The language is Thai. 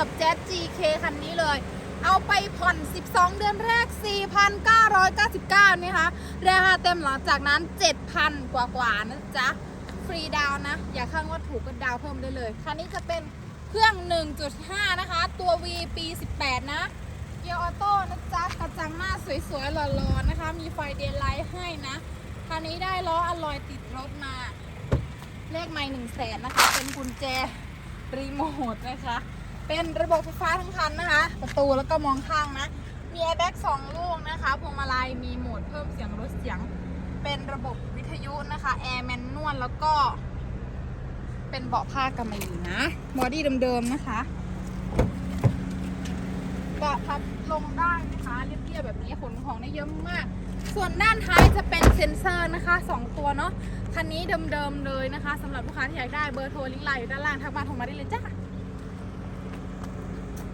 กับ Jet GK คันนี้เลย เอาไปผ่อน 12 เดือนแรก 4,999นี่คะราคาเต็มหลังจากนั้น 7,000กว่ากว่าๆนะจ๊ะ ฟรีดาวนะ อย่าข้างว่าถูกก็ดาวเพิ่มได้เลย คันนี้จะเป็นเครื่อง 1.5 นะคะ ตัว V ปี 18 นะเกียร์ออโต้นะจ๊ะ กระจังหน้าสวยๆ หล่อๆ นะคะ มีไฟเดย์ไลท์ให้นะ คันนี้ได้ล้ออลอยติดรถมา เลขไม่หนึ่งแสนนะคะ เป็นกุญแจรีโมทนะคะ เป็นระบบไฟฟ้าทั้งคันนะคะ ประตูแล้วก็มองข้างนะ มีแอร์แบ็กสองลูกนะคะพวงมาลัยมีโหมดเพิ่มเสียงลดเสียง เป็นระบบวิทยุนะคะแอร์แมนนวลแล้วก็ เป็นเบาะผ้ากำมะหยี่นะบอดี้เดิมๆนะคะเบาะพับลงได้นะคะเรียบๆแบบนี้ขนของได้เยอะมาก ส่วนด้านท้ายจะเป็นเซ็นเซอร์นะคะสองตัวเนาะคันนี้เดิมๆเลยนะคะสำหรับลูกค้าที่อยากได้เบอร์โทรลิงก์ไลน์อยู่ด้านล่างทักมาโทรมาได้เลยจ้า